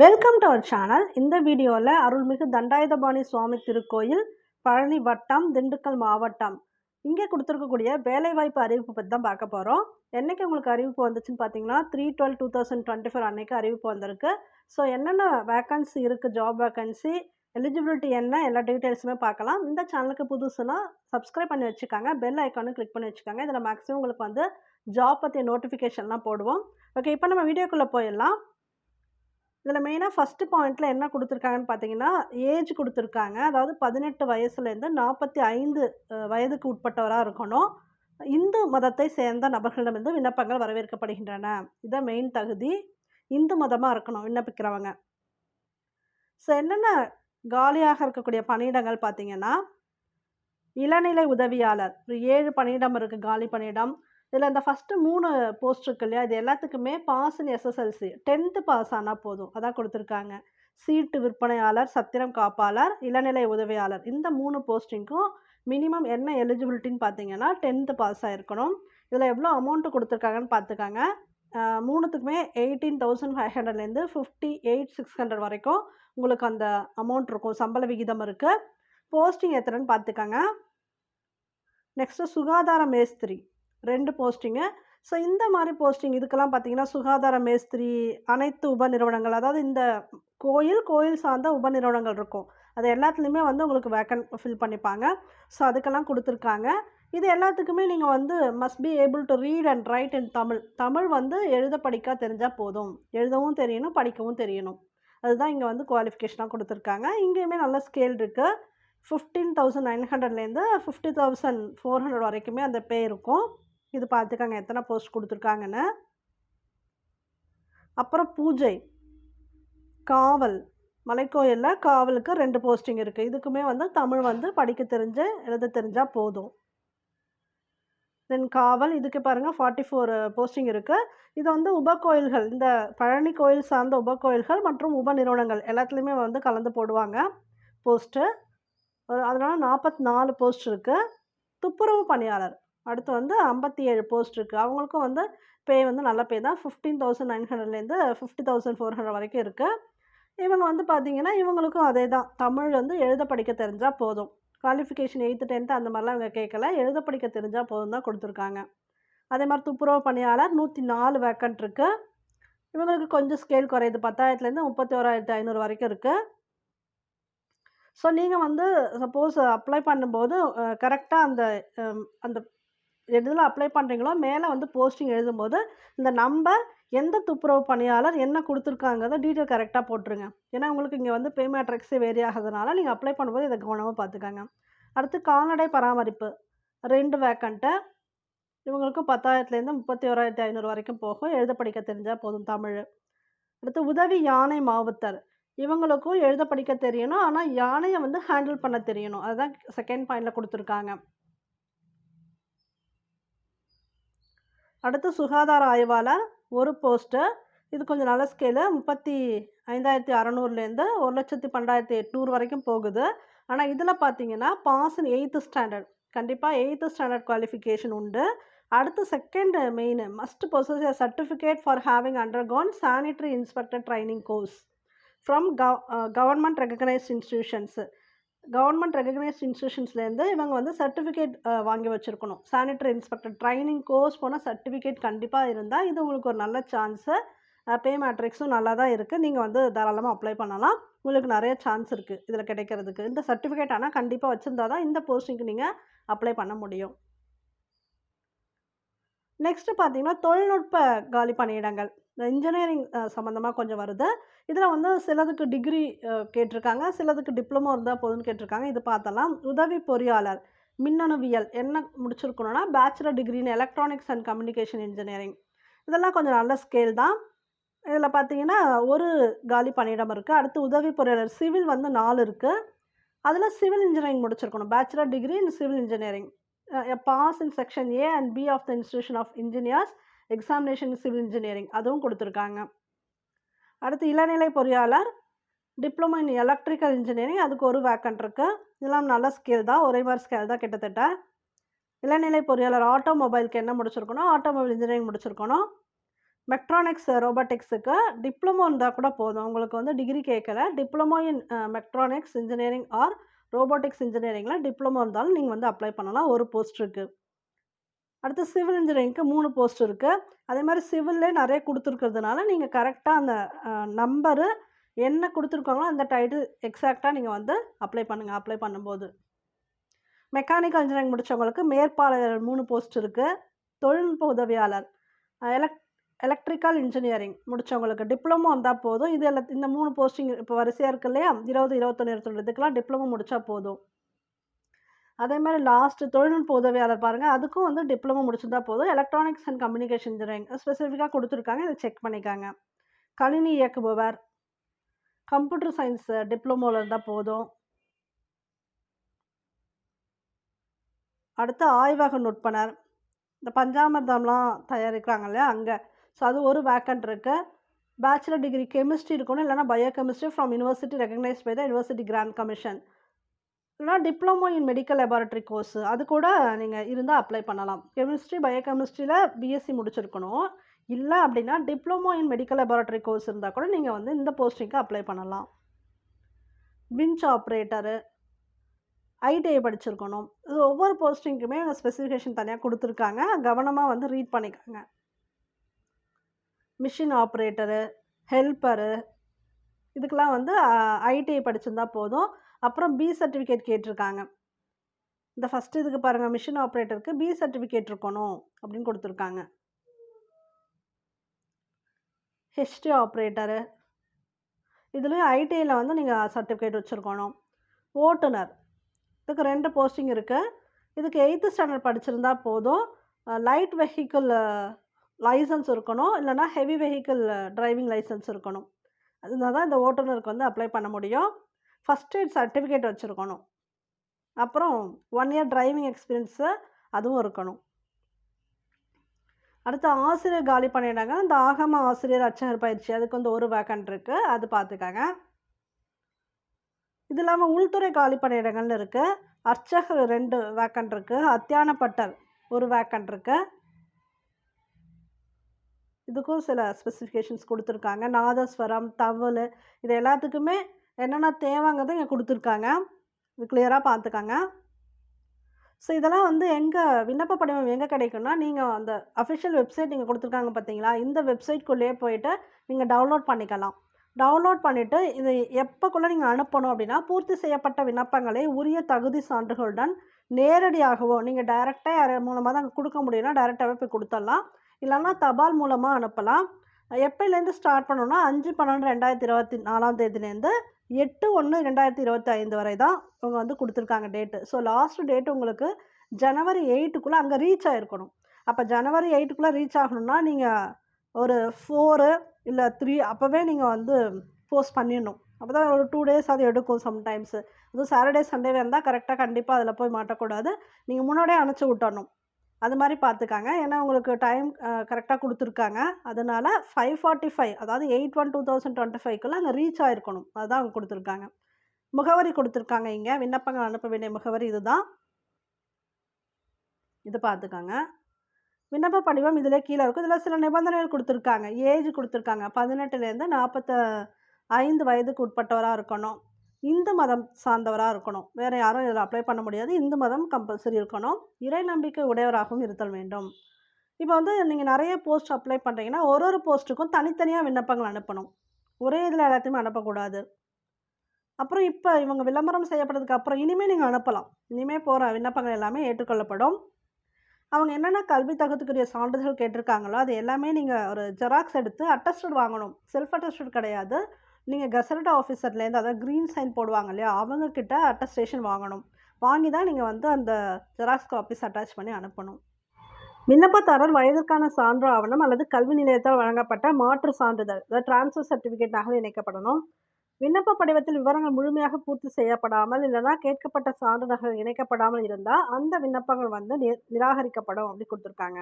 Welcome to our channel இந்த வீடியோவில் அருள்மிகு தண்டாயுதபாணி சுவாமி திருக்கோயில் பழனி வட்டம் திண்டுக்கல் மாவட்டம். இங்கே கொடுத்துருக்கக்கூடிய வேலைவாய்ப்பு அறிவிப்பு பற்றி தான் பார்க்க போகிறோம் என்னைக்கு உங்களுக்கு அறிவிப்பு வந்துச்சுன்னு பார்த்தீங்கன்னா three twelve two thousand twenty four அன்றைக்கி அறிவிப்பு வந்திருக்கு. ஸோ என்னென்ன வேக்கன்சி இருக்குது ஜாப் வேக்கன்சி எலிஜிபிலிட்டி என்ன எல்லா டீட்டெயில்ஸுமே பார்க்கலாம். இந்த சேனலுக்கு புதுசுனா சப்ஸ்கிரைப் பண்ணி வச்சுக்காங்க. பெல் ஐக்கானும் கிளிக் பண்ணி வச்சுக்காங்க. இதில் மேக்ஸிமம் உங்களுக்கு வந்து ஜாப் பற்றிய நோட்டிஃபிகேஷன்லாம் போடுவோம். ஓகே இப்போ நம்ம வீடியோக்குள்ளே போயிடலாம். இதில் மெயினாக ஃபஸ்ட்டு பாயிண்ட்டில் என்ன கொடுத்துருக்காங்கன்னு பார்த்தீங்கன்னா ஏஜ் கொடுத்துருக்காங்க. அதாவது பதினெட்டு வயசுலேருந்து நாற்பத்தி ஐந்து வயதுக்கு உட்பட்டவராக இருக்கணும். இந்து மதத்தை சேர்ந்த நபர்களிடமிருந்து விண்ணப்பங்கள் வரவேற்கப்படுகின்றன. இதான் மெயின் தகுதி இந்து மதமாக இருக்கணும் விண்ணப்பிக்கிறவங்க. ஸோ என்னென்ன காலியாக இருக்கக்கூடிய பணியிடங்கள் பார்த்தீங்கன்னா இளநிலை உதவியாளர் ஒரு ஏழு பணியிடம் இருக்குது காலி பணியிடம். இதில் இந்த ஃபஸ்ட்டு மூணு போஸ்ட் இருக்கு இல்லையா? இது எல்லாத்துக்குமே pass in SSLC tenth pass ஆனால் போதும். அதான் கொடுத்துருக்காங்க. சீட்டு விற்பனையாளர் சத்திரம் காப்பாளர் இளநிலை உதவியாளர். இந்த மூணு போஸ்டிங்க்கும் மினிமம் என்ன எலிஜிபிலிட்டின்னு பார்த்தீங்கன்னா டென்த்து பாஸ் ஆகிருக்கணும் இதில் எவ்வளோ அமௌண்ட்டு கொடுத்துருக்காங்கன்னு பார்த்துக்காங்க. மூணுத்துக்குமே எயிட்டீன் தௌசண்ட் ஃபைவ் ஹண்ட்ரட்லேருந்து ஃபிஃப்டி எயிட் சிக்ஸ் ஹண்ட்ரட் வரைக்கும் உங்களுக்கு அந்த அமௌண்ட் இருக்கும். சம்பள விகிதம் இருக்குது போஸ்டிங் எத்தனைன்னு பார்த்துக்கங்க. நெக்ஸ்ட்டு சுகாதார மேஸ்திரி. ரெண்டு போஸ்டிங்கு ஸோ இந்த மாதிரி போஸ்டிங் இதுக்கெல்லாம் பார்த்தீங்கன்னா சுகாதார மேஸ்திரி அனைத்து உப நிறுவனங்கள் அதாவது இந்த கோயில் கோயில் சார்ந்த உப நிறுவனங்கள் இருக்கும். அது எல்லாத்துலேயுமே வந்து உங்களுக்கு வேக்கன் ஃபில் பண்ணிப்பாங்க. ஸோ அதுக்கெல்லாம் கொடுத்துருக்காங்க. இது எல்லாத்துக்குமே நீங்கள் வந்து must be able to read and write in Tamil. Tamil வந்து எழுத படிக்க தெரிஞ்சால் போதும். எழுதவும் தெரியணும் படிக்கவும் தெரியணும். அதுதான் இங்கே வந்து குவாலிஃபிகேஷனாக கொடுத்துருக்காங்க. இங்கேயுமே நல்ல ஸ்கேல் இருக்குது ஃபிஃப்டீன் தௌசண்ட் நைன் ஹண்ட்ரட்லேருந்து ஃபிஃப்டி தௌசண்ட் ஃபோர் ஹண்ட்ரட் வரைக்குமே அந்த பே இருக்கும். இது பார்த்துக்கோங்க எத்தனை போஸ்ட் கொடுத்துருக்காங்கன்னு. அப்புறம் பூஜை. காவல். மலைக்கோயிலில் காவலுக்கு ரெண்டு போஸ்டிங் இருக்குது இதுக்குமே வந்து தமிழ் வந்து படிக்க தெரிஞ்சு எழுத தெரிஞ்சால் போதும். தென் காவல் இதுக்கு பாருங்கள் ஃபார்ட்டி ஃபோர் போஸ்டிங் இருக்குது இது வந்து உப கோயில்கள் இந்த பழனி கோயில் சார்ந்த உப கோயில்கள் மற்றும் உப நிறுவனங்கள் எல்லாத்துலேயுமே வந்து கலந்து போடுவாங்க போஸ்ட்டு அதனால் நாற்பத்தி நாலு போஸ்ட் இருக்குது துப்புரவு பணியாளர். அடுத்து வந்து ஐம்பத்தி ஏழு போஸ்ட் இருக்குது அவங்களுக்கும் வந்து பே வந்து நல்ல பே தான். ஃபிஃப்டீன் தௌசண்ட் நைன் ஹண்ட்ரட்லேருந்து ஃபிஃப்டி தௌசண்ட் ஃபோர் ஹண்ட்ரட் வரைக்கும் இருக்குது இவங்க வந்து பார்த்தீங்கன்னா இவங்களுக்கும் அதே தான். தமிழ் வந்து எழுத படிக்க தெரிஞ்சால் போதும். குவாலிஃபிகேஷன் எயித்து டென்த்து அந்த மாதிரிலாம் இவங்க கேட்கல எழுத படிக்க தெரிஞ்சால் போதும் தான் கொடுத்துருக்காங்க. அதே மாதிரி துப்புரவு பணியாளர் நூற்றி நாலு வேக்கண்ட் இருக்குது இவங்களுக்கு கொஞ்சம் ஸ்கேல் குறையுது. பத்தாயிரத்துலேருந்து முப்பத்தி ஓராயிரத்து ஐநூறு வரைக்கும் இருக்குது ஸோ நீங்கள் வந்து சப்போஸ் அப்ளை பண்ணும்போது கரெக்டாக அந்த அந்த எதில் அப்ளை பண்ணுறீங்களோ மேலே வந்து போஸ்டிங் எழுதும்போது இந்த நம்பர் எந்த துப்புரவு பணியாளர் என்ன கொடுத்துருக்காங்கிறத டீட்டெயில் கரெக்டாக போட்டுருங்க. ஏன்னா உங்களுக்கு இங்கே வந்து பே மேட்ரிக்ஸே வேரி ஆகிறதுனால நீங்கள் அப்ளை பண்ணும்போது இதை கவனமாக பார்த்துக்கோங்க. அடுத்து கால்நடை பராமரிப்பு. ரெண்டு வேக்கண்ட்டு இவங்களுக்கும் பத்தாயிரத்துலேருந்து முப்பத்தி ஓராயிரத்தி ஐநூறு வரைக்கும் போகும். எழுத படிக்க தெரிஞ்சால் போதும் தமிழ். அடுத்து உதவி யானை மாவுத்தர் இவங்களுக்கும் எழுத படிக்க தெரியணும். ஆனால் யானையை வந்து ஹேண்டில் பண்ண தெரியணும். அதுதான் செகண்ட் பாயிண்டில் கொடுத்துருக்காங்க. அடுத்து சுகாதார ஆய்வாளர் ஒரு போஸ்ட்டு இது கொஞ்சம் நல்ல ஸ்கேலு முப்பத்தி ஐந்தாயிரத்தி அறநூறுலேருந்து ஒரு லட்சத்தி பன்னெண்டாயிரத்தி எட்நூறு வரைக்கும் போகுது. ஆனால் இதில் பார்த்தீங்கன்னா பாஸ் இன் எயித்து ஸ்டாண்டர்ட் கண்டிப்பாக எயித்து ஸ்டாண்டர்ட் குவாலிஃபிகேஷன் உண்டு. அடுத்து second main must possess a certificate for having undergone sanitary inspector training course from government recognised institutions government recognised இன்ஸ்டியூஷன்ஸ்லேருந்து இவங்க வந்து சர்டிஃபிகேட் வாங்கி வச்சுருக்கணும். சானிட்டரி இன்ஸ்பெக்டர் ட்ரைனிங் கோர்ஸ் போனால் certificate கண்டிப்பாக இருந்தால் இது உங்களுக்கு ஒரு நல்ல சான்ஸு பே மேட்ரிக்ஸும் நல்லா தான் இருக்குது நீங்கள் வந்து தாராளமாக அப்ளை பண்ணலாம். உங்களுக்கு நிறைய சான்ஸ் இருக்குது இதில் கிடைக்கிறதுக்கு. இந்த சர்டிஃபிகேட் ஆனால் கண்டிப்பாக வச்சுருந்தா தான் இந்த போஸ்டிங்க்கு நீங்கள் அப்ளை பண்ண முடியும். நெக்ஸ்ட்டு பார்த்தீங்கன்னா தொழில்நுட்ப காலி பணியிடங்கள். இந்த இன்ஜினியரிங் சம்மந்தமாக கொஞ்சம் வருது. இதில் வந்து சிலதுக்கு டிகிரி கேட்டிருக்காங்க. சிலதுக்கு டிப்ளமோ இருந்தால் போதும்னு கேட்டிருக்காங்க. இது பார்த்தலாம். உதவி பொறியாளர் மின்னணுவியல் என்ன முடிச்சிருக்கணும்னா பேச்சுலர் டிகிரின்னு எலக்ட்ரானிக்ஸ் அண்ட் கம்யூனிகேஷன் இன்ஜினியரிங் இதெல்லாம் கொஞ்சம் நல்ல ஸ்கேல் தான். இதில் பார்த்தீங்கன்னா ஒரு காலி பணியிடம் இருக்குது அடுத்து உதவி பொறியாளர் சிவில் வந்து நாலு இருக்குது அதில் சிவில் இன்ஜினியரிங் முடிச்சிருக்கணும். Bachelor degree in civil engineering pass in section A and B of the institution of engineers examination civil engineering. அதுவும் கொடுத்துருக்காங்க. அடுத்து இளநிலை பொறியாளர் டிப்ளமோ இன் எலக்ட்ரிக்கல் இன்ஜினியரிங். அதுக்கு ஒரு வேக்கண்ட் இருக்குது இதெல்லாம் நல்ல ஸ்கேல் தான். ஒரே மாதிரி ஸ்கேல் தான் கிட்டத்தட்ட. இளநிலை பொறியாளர் ஆட்டோமொபைலுக்கு என்ன முடிச்சிருக்கணும்? ஆட்டோமொபைல் இன்ஜினியரிங் முடிச்சிருக்கணும். மெக்ட்ரானிக்ஸ் ரோபோட்டிக்ஸுக்கு டிப்ளமோ இருந்தால் கூட போதும். உங்களுக்கு வந்து டிகிரி கேட்கல. Diploma in mechatronics engineering or robotics இன்ஜினியரிங்கில் diploma இருந்தாலும் நீங்கள் வந்து அப்ளை பண்ணலாம். ஒரு போஸ்ட் இருக்குது அடுத்து சிவில் இன்ஜினியரிங்க்கு மூணு போஸ்ட் இருக்குது அதே மாதிரி சிவில்லே நிறைய கொடுத்துருக்கிறதுனால நீங்கள் கரெக்டாக அந்த நம்பரு என்ன கொடுத்துருக்காங்களோ அந்த டைட்டில் எக்ஸாக்டாக நீங்கள் வந்து அப்ளை பண்ணுங்கள் அப்ளை பண்ணும்போது. மெக்கானிக்கல் இன்ஜினியரிங் முடித்தவங்களுக்கு மேற்பாளையர் மூணு போஸ்ட் இருக்குது தொழில்நுட்ப உதவியாளர் எலக்ட் எலக்ட்ரிக்கல் இன்ஜினியரிங் முடித்தவங்களுக்கு டிப்ளமோ வந்தால் போதும். இது எல்லா இந்த மூணு போஸ்டிங் இப்போ வரிசையாக இருக்கு இல்லையா? இருபது இருபத்தொன்று இருபத்தொன்று இதுக்கெல்லாம் டிப்ளமோ முடித்தா போதும். அதே மாதிரி லாஸ்ட்டு தொழில்நுட்ப உதவியாளர் பாருங்கள் அதுக்கும் வந்து டிப்ளமோ முடிச்சிருந்தா போதும். எலக்ட்ரானிக்ஸ் அண்ட் கம்யூனிகேஷன் இன்ஜினியரிங் ஸ்பெசிஃபிக்காக கொடுத்துருக்காங்க. இதை செக் பண்ணிக்காங்க. கணினி இயக்குபவர் கம்ப்யூட்டர் சயின்ஸ் டிப்ளமோவில் இருந்தால் போதும். அடுத்து ஆய்வக நுட்பனர். இந்த பஞ்சாமிர்தம்லாம் தயாரிக்கிறாங்க இல்லையா? அங்கே ஸோ அது ஒரு வேக்கண்ட் இருக்குது பேச்சுலர் டிகிரி கெமிஸ்ட்ரி இருக்கணும் இல்லைனா biochemistry from university recognised by the university grants commission இல்லைனா diploma in medical laboratory course அது கூட நீங்கள் இருந்தால் அப்ளை பண்ணலாம். கெமிஸ்ட்ரி பயோ கெமிஸ்ட்ரியில் பிஎஸ்சி முடிச்சிருக்கணும். இல்லை அப்படின்னா diploma in medical laboratory course இருந்தால் கூட நீங்கள் வந்து இந்த போஸ்டிங்க்கு அப்ளை பண்ணலாம். விஞ்ச் ஆப்ரேட்டரு ஐடிஐ படிச்சிருக்கணும். இது ஒவ்வொரு போஸ்டிங்க்குமே ஸ்பெசிஃபிகேஷன் தனியாக கொடுத்துருக்காங்க. கவனமாக வந்து ரீட் பண்ணிக்கோங்க. மிஷின் ஆப்ரேட்டரு ஹெல்ப்பரு இதுக்கெலாம் வந்து ஐடிஐ படிச்சிருந்தா போதும். அப்புறம் பி சர்டிஃபிகேட் கேட்டிருக்காங்க. இந்த ஃபஸ்ட்டு இதுக்கு பாருங்கள் மிஷின் ஆப்ரேட்டருக்கு பி சர்டிஃபிகேட் இருக்கணும் அப்படின்னு கொடுத்துருக்காங்க. HT operator. இதுலேயும் ஐடிஐயில் வந்து நீங்கள் சர்டிஃபிகேட் வச்சுருக்கணும். ஓட்டுநர். இதுக்கு ரெண்டு போஸ்டிங் இருக்குது இதுக்கு எயித்து ஸ்டாண்டர்ட் படிச்சிருந்தா போதும். லைட் வெஹிக்கிள் லைசன்ஸ் இருக்கணும் இல்லைனா ஹெவி வெஹிக்கிள் டிரைவிங் லைசன்ஸ் இருக்கணும். அதனால தான் இந்த ஓட்டுநருக்கு வந்து அப்ளை பண்ண முடியும். ஃபஸ்ட் எய்ட் சர்டிஃபிகேட் வச்சுருக்கணும். அப்புறம் ஒன் இயர் டிரைவிங் எக்ஸ்பீரியன்ஸு அதுவும் இருக்கணும். அடுத்து ஆசிரியர் காலி பண்ணிட்டாங்க. இந்த ஆகம ஆசிரியர் அர்ச்சகர் பயிற்சி அதுக்கு வந்து ஒரு வேக்கண்ட் இருக்குது அது பார்த்துக்காங்க இது இல்லாமல் உள்துறை காலி பணியிடங்கள்னு இருக்குது அர்ச்சகர் ரெண்டு வேக்கண்ட் இருக்குது அத்தியானப்பட்டர் ஒரு வேக்கண்ட் இருக்குது இதுக்கும் சில ஸ்பெசிஃபிகேஷன்ஸ் கொடுத்துருக்காங்க. நாதஸ்வரம் தவல் இது எல்லாத்துக்குமே என்னென்ன தேவைங்கிறத இங்கே கொடுத்துருக்காங்க. இது கிளியராக பார்த்துக்காங்க. ஸோ இதெல்லாம் வந்து எங்கே விண்ணப்ப படிவம் எங்கே கிடைக்கும்னா நீங்கள் அந்த அஃபிஷியல் வெப்சைட் நீங்கள் கொடுத்துருக்காங்க பார்த்தீங்களா? இந்த வெப்சைட்குள்ளேயே போயிட்டு நீங்கள் டவுன்லோட் பண்ணிக்கலாம். டவுன்லோட் பண்ணிவிட்டு இது எப்போக்குள்ளே நீங்கள் அனுப்பணும் அப்படின்னா பூர்த்தி செய்யப்பட்ட விண்ணப்பங்களை உரிய தகுதி சான்றுகளுடன் நேரடியாகவோ நீங்கள் டைரெக்டாக யார் மூலமாக தான் கொடுக்க முடியும்னா டைரெக்டாகவே போய் கொடுத்துடலாம். இல்லைன்னா தபால் மூலமாக அனுப்பலாம். எப்போலேருந்து ஸ்டார்ட் பண்ணணும்னா அஞ்சு பன்னெண்டு ரெண்டாயிரத்தி இருபத்தி நாலாம் தேதியிலேருந்து எட்டு ஒன்று ரெண்டாயிரத்தி இருபத்தி ஐந்து வரை தான் இவங்க வந்து கொடுத்துருக்காங்க டேட்டு ஸோ லாஸ்ட் டேட் உங்களுக்கு ஜனவரி எயிட்டுக்குள்ளே அங்கே ரீச் ஆகிருக்கணும் அப்போ ஜனவரி எயிட்டுக்குள்ளே ரீச் ஆகணும்னா நீங்கள் ஒரு ஃபோரு இல்லை த்ரீ அப்போவே நீங்கள் வந்து போஸ்ட் பண்ணிடணும். அப்போ தான் ஒரு டூ டேஸ் அது எடுக்கும் சம்டைம்ஸு அதுவும் சாட்டர்டே சண்டே இருந்தால் கரெக்டாக கண்டிப்பாக அதில் போய் மாட்டக்கூடாது. நீங்கள் முன்னாடியே அனுப்பிச்சி விட்டணும் அது மாதிரி பார்த்துக்காங்க. ஏன்னா உங்களுக்கு டைம் கரெக்டாக கொடுத்துருக்காங்க. அதனால் ஃபைவ் ஃபார்ட்டி ஃபைவ் அதாவது eight one two thousand twenty ஃபைவ்க்குள்ளே அங்கே ரீச் ஆகிருக்கணும் அதுதான் அவங்க கொடுத்துருக்காங்க. முகவரி கொடுத்துருக்காங்க இங்கே. விண்ணப்பங்கள் அனுப்ப வேண்டிய முகவரி இதுதான். இது பார்த்துக்காங்க. விண்ணப்ப படிவம் இதில் கீழே இருக்கும். இதில் சில நிபந்தனைகள் கொடுத்துருக்காங்க. ஏஜ் கொடுத்துருக்காங்க. பதினெட்டுலேருந்து நாற்பத்த ஐந்து வயதுக்கு உட்பட்டவராக இருக்கணும். இந்து மதம் சார்ந்தவராக இருக்கணும். வேறு யாரும் இதில் அப்ளை பண்ண முடியாது. இந்து மதம் கம்பல்சரி இருக்கணும். இறை நம்பிக்கை உடையவராகவும் இருத்தல் வேண்டும். இப்போ வந்து நீங்கள் நிறைய போஸ்ட் அப்ளை பண்ணுறீங்கன்னா ஒரு ஒரு போஸ்ட்டுக்கும் தனித்தனியாக விண்ணப்பங்கள் அனுப்பணும். ஒரே இதில் எல்லாத்தையுமே அனுப்பக்கூடாது. அப்புறம் இப்போ இவங்க விளம்பரம் செய்யப்பட்டதுக்கு அப்புறம் இனிமேல் நீங்கள் அனுப்பலாம். இனிமேல் போகிற விண்ணப்பங்கள் எல்லாமே ஏற்றுக்கொள்ளப்படும். அவங்க என்னென்ன கல்வி தகுதிக்குரிய சான்றிதழ் கேட்டிருக்காங்களோ அது எல்லாமே நீங்கள் ஒரு ஜெராக்ஸ் எடுத்து அட்டஸ்டட் வாங்கணும். செல்ஃப் அட்டஸ்டட் கிடையாது. நீங்கள் கசரட் ஆஃபீஸர்லேருந்து அதாவது க்ரீன் சைன் போடுவாங்க இல்லையா அவங்கக்கிட்ட அட்டஸ்டேஷன் வாங்கணும். வாங்கி தான் நீங்கள் வந்து அந்த ஜெராக்ஸ் காப்பீஸ் அட்டாச் பண்ணி அனுப்பணும். விண்ணப்பதாரர் வயதிற்கான சான்று ஆவணம் அல்லது கல்வி நிலையத்தால் வழங்கப்பட்ட மாற்று சான்றிதழ் அதாவது டிரான்ஸ்ஃபர் சர்டிஃபிகேட் நகல் இணைக்கப்படணும். விண்ணப்ப படிவத்தில் விவரங்கள் முழுமையாக பூர்த்தி செய்யப்படாமல் இல்லைனா கேட்கப்பட்ட சான்றிதழ்கள் இணைக்கப்படாமல் இருந்தால் அந்த விண்ணப்பங்கள் வந்து நிராகரிக்கப்படும் அப்படி கொடுத்துருக்காங்க.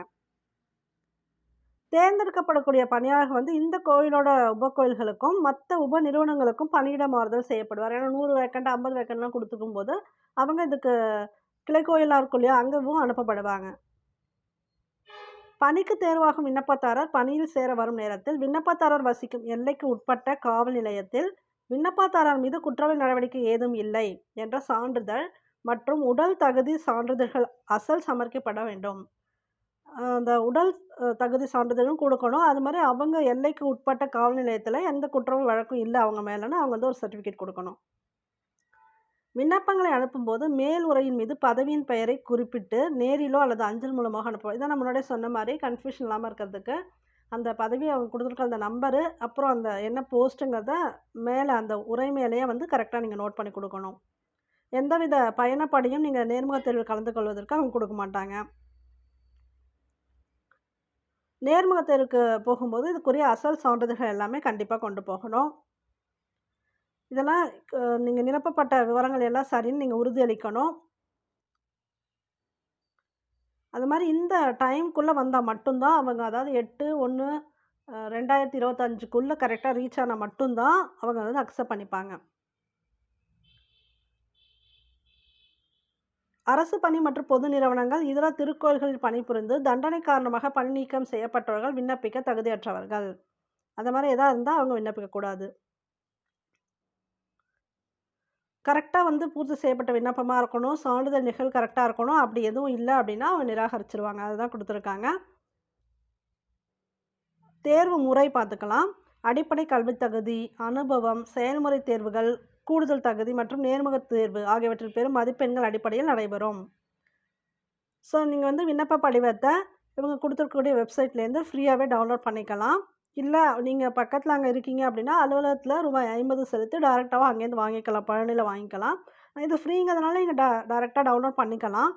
தேர்ந்தெடுக்கப்படக்கூடிய பணியாளர்கள் வந்து இந்த கோயிலோட உபகோயில்களுக்கும் மற்ற உப நிறுவனங்களுக்கும் பணியிட மாறுதல் செய்யப்படுவார். ஏன்னா நூறு வேக்கண்ட் ஐம்பது வேக்கண்ட்லாம் கொடுத்துக்கும் போது அவங்க இதுக்கு கிளை கோயிலாக இருக்கும் இல்லையா அங்கவும் அனுப்பப்படுவாங்க. பணிக்கு தேர்வாகும் விண்ணப்பதாரர் பணியில் சேர வரும் நேரத்தில் விண்ணப்பதாரர் வசிக்கும் எல்லைக்கு உட்பட்ட காவல் நிலையத்தில் விண்ணப்பதாரர் மீது குற்றவியல் நடவடிக்கை ஏதும் இல்லை என்ற சான்றிதழ் மற்றும் உடல் தகுதி சான்றிதழ்கள் அசல் சமர்ப்பிக்கப்பட வேண்டும். அந்த உடல் தகுதி சான்றிதழும் கொடுக்கணும். அது மாதிரி அவங்க எல்லைக்கு உட்பட்ட காவல் நிலையத்தில் எந்த குற்றமும் வழக்கும் இல்லை அவங்க மேலேன்னு அவங்க வந்து ஒரு சர்டிஃபிகேட் கொடுக்கணும். விண்ணப்பங்களை அனுப்பும்போது மேல் உரையின் மீது பதவியின் பெயரை குறிப்பிட்டு நேரிலோ அல்லது அஞ்சல் மூலமாக அனுப்பணும் இதான் நான் முன்னாடியே சொன்ன மாதிரி கன்ஃபியூஷன் இல்லாமல் இருக்கிறதுக்கு. அந்த பதவி அவங்க கொடுத்துருக்க அந்த நம்பரு அப்புறம் அந்த என்ன போஸ்ட்டுங்கிறத மேலே அந்த உரை மேலேயே வந்து கரெக்டாக நீங்கள் நோட் பண்ணி கொடுக்கணும். எந்தவித பயணப்படியும் நீங்கள் நேர்முக தேர்வில் கலந்து கொள்வதற்கு அவங்க கொடுக்க மாட்டாங்க. நேர்முக தேர்வுக்கு போகும்போது இதுக்குரிய அசல் சான்றிதழ்கள் எல்லாமே கண்டிப்பாக கொண்டு போகணும். இதெல்லாம் நீங்கள் நிரப்பப்பட்ட விவரங்கள் எல்லாம் சரின்னு நீங்கள் உறுதியளிக்கணும். அது மாதிரி இந்த டைம்குள்ளே வந்தால் மட்டும்தான் அவங்க அதாவது எட்டு ஒன்று ரெண்டாயிரத்தி இருபத்தஞ்சுக்குள்ளே கரெக்டாக ரீச் ஆனால் மட்டும்தான் அவங்க வந்து அக்செப்ட் பண்ணிப்பாங்க. அரசு பணி மற்றும் பொது நிறுவனங்கள் இதர திருக்கோயில்களில் பணிபுரிந்து தண்டனை காரணமாக பணி நீக்கம் செய்யப்பட்டவர்கள் விண்ணப்பிக்க தகுதியற்றவர்கள். அந்த மாதிரி எதாக இருந்தால் அவங்க விண்ணப்பிக்கக்கூடாது கரெக்டாக வந்து பூர்த்தி செய்யப்பட்ட விண்ணப்பமாக இருக்கணும் சான்றிதழ் நிகழ் கரெக்டாக இருக்கணும் அப்படி எதுவும் இல்லை அப்படின்னா அவங்க நிராகரிச்சிருவாங்க. அதுதான் கொடுத்துருக்காங்க. தேர்வு முறை பார்த்துக்கலாம். அடிப்படை கல்வித்தகுதி அனுபவம் செயல்முறை தேர்வுகள் கூடுதல் தகுதி மற்றும் நேர்முக தேர்வு ஆகியவற்றில் பெறும் மதிப்பெண்கள் அடிப்படையில் நடைபெறும். ஸோ நீங்கள் வந்து விண்ணப்ப படிவத்தை இவங்க கொடுத்துருக்கக்கூடிய வெப்சைட்லேருந்து ஃப்ரீயாகவே டவுன்லோட் பண்ணிக்கலாம். இல்லை நீங்கள் பக்கத்தில் அங்கே இருக்கீங்க அப்படின்னா அலுவலகத்தில் ரூபாய் ஐம்பது செலுத்தி டேரெக்டாகவும் அங்கேருந்து வாங்கிக்கலாம் பழனியில் வாங்கிக்கலாம். இது ஃப்ரீங்கிறதுனால நீங்கள் டே டேரெக்டாக டவுன்லோட் பண்ணிக்கலாம்.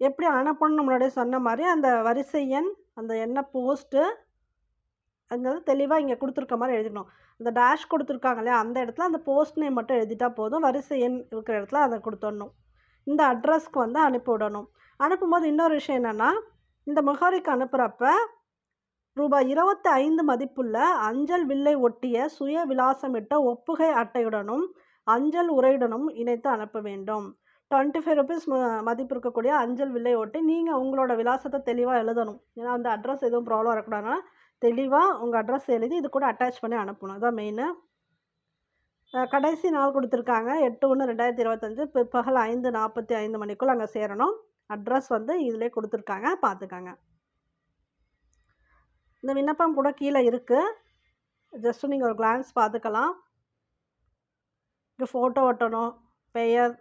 எப்படி அனுப்பணும்னு முன்னாடியே சொன்ன மாதிரி அந்த வரிசை எண் அந்த என்ன போஸ்ட்டு அங்கே தெளிவாக இங்கே கொடுத்துருக்க மாதிரி எழுதிடணும். அந்த டேஷ் கொடுத்துருக்காங்க இல்லையா அந்த இடத்துல அந்த போஸ்ட் நேம் மட்டும் எழுதிட்டா போதும். வரிசை எண் இருக்கிற இடத்துல அதை கொடுத்துடணும். இந்த அட்ரஸ்க்கு வந்து அனுப்பி விடணும். அனுப்பும்போது இன்னொரு விஷயம் என்னென்னா இந்த முகவரிக்கு அனுப்புகிறப்ப ரூபாய் இருபத்தி ஐந்து மதிப்புள்ள அஞ்சல் வில்லை ஒட்டிய சுய விலாசமிட்ட ஒப்புகை அட்டையுடனும் அஞ்சல் உரையுடனும் இணைத்து அனுப்ப வேண்டும். டுவெண்ட்டி ஃபைவ் ருபீஸ் மதிப்பு இருக்கக்கூடிய அஞ்சல் வில்லை ஒட்டி நீங்கள் உங்களோட விலாசத்தை தெளிவாக எழுதணும். ஏன்னா அந்த அட்ரஸ் எதுவும் ப்ராப்ளம் வரக்கூடாதுன்னா தெளிவாக உங்கள் அட்ரஸ் எழுதி இது கூட அட்டாச் பண்ணி அனுப்பணும். அதான் மெயினு கடைசி நாள் கொடுத்துருக்காங்க. எட்டு ஒன்று ரெண்டாயிரத்தி இருபத்தஞ்சு. பிற்பகல் ஐந்து நாற்பத்தி ஐந்து மணிக்குள் அங்கே சேரணும். அட்ரஸ் வந்து இதிலே கொடுத்துருக்காங்க. பார்த்துக்காங்க இந்த விண்ணப்பம் கூட கீழே இருக்குது ஜஸ்ட்டு நீங்கள் ஒரு கிளான்ஸ் பார்த்துக்கலாம் இங்கே ஃபோட்டோ ஒட்டணும். பெயர்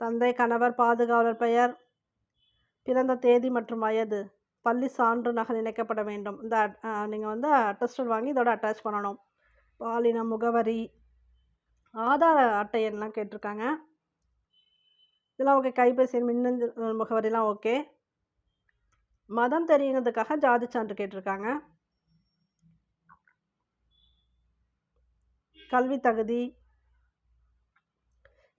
தந்தை கணவர் பாதுகாவலர் பெயர் பிறந்த தேதி மற்றும் வயது. பள்ளி சான்று நகல் இணைக்கப்பட வேண்டும். இந்த நீங்கள் வந்து அட்டஸ்டட் வாங்கி இதோட அட்டாச் பண்ணணும். பாலினம் முகவரி ஆதார அட்டை எல்லாம் கேட்டிருக்காங்க. இதெல்லாம் ஓகே கைபேசி மின்னஞ்சல் முகவரிலாம் ஓகே மதம் தெரியுங்கிறதுக்காக ஜாதி சான்று கேட்டிருக்காங்க. கல்வி தகுதி.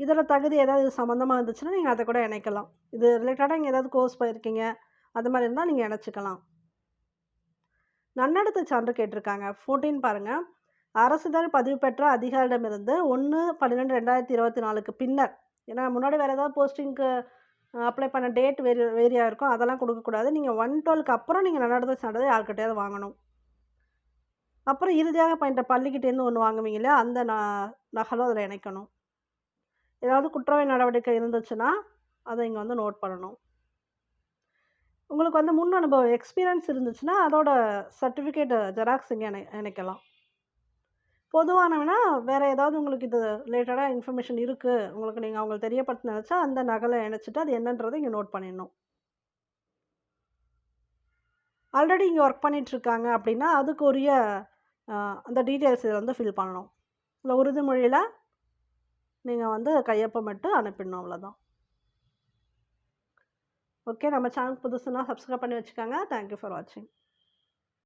இதில் தகுதி ஏதாவது இது சம்மந்தமாக இருந்துச்சுன்னா நீங்கள் அதை கூட இணைக்கலாம். இது ரிலேட்டடாக நீங்கள் ஏதாவது கோர்ஸ் போயிருக்கீங்க. அது மாதிரி இருந்தால் நீங்கள் இணைச்சிக்கலாம். நன்னடத்தை சான்று கேட்டிருக்காங்க. ஃபோர்டீன் பாருங்கள் அரசுதல் பதிவு பெற்ற அதிகாரிடமிருந்து ஒன்று பன்னிரெண்டு ரெண்டாயிரத்தி இருபத்தி நாலுக்கு பின்னர். ஏன்னா முன்னாடி வேறு ஏதாவது போஸ்டிங்க்கு அப்ளை பண்ண டேட் வேரி வேரியாக இருக்கும் அதெல்லாம் கொடுக்கக்கூடாது நீங்கள் ஒன் டுவெல்க்கு அப்புறம் நீங்கள் நன்னடத்தை சான்றிதழ் யார்கிட்டயாவது வாங்கணும். அப்புறம் இறுதியாக பயின்ற பள்ளிக்கிட்டேருந்து ஒன்று வாங்குவீங்க இல்லையா? அந்த ந நகலும் அதில் இணைக்கணும். ஏதாவது குற்றவை நடவடிக்கை இருந்துச்சுன்னா அதை இங்கே வந்து நோட் பண்ணணும். உங்களுக்கு வந்து முன் அனுபவம் எக்ஸ்பீரியன்ஸ் இருந்துச்சுன்னா அதோட சர்டிஃபிகேட் ஜெராக்ஸ் இங்கே இணை இணைக்கலாம் பொதுவானவனா வேறு ஏதாவது உங்களுக்கு இது ரிலேட்டடாக இன்ஃபர்மேஷன் இருக்குது உங்களுக்கு நீங்கள் அவங்களுக்கு தெரியப்படுத்த நினச்சா அந்த நகலை இணைச்சிட்டு அது என்னன்றதை இங்கே நோட் பண்ணிடணும். ஆல்ரெடி இங்கே ஒர்க் பண்ணிகிட்ருக்காங்க அப்படின்னா அதுக்குரிய அந்த டீட்டெயில்ஸ் இதில் வந்து ஃபில் பண்ணணும். இல்லை உறுதிமொழியில் நீங்கள் வந்து கையொப்பமிட்டு அனுப்பிடணும் அவ்வளோதான் ஓகே நம்ம சேனல் புதுசுனா சப்ஸ்கிரைப் பண்ணி வச்சுக்கோங்க. தேங்க்யூ ஃபார் வாட்சிங்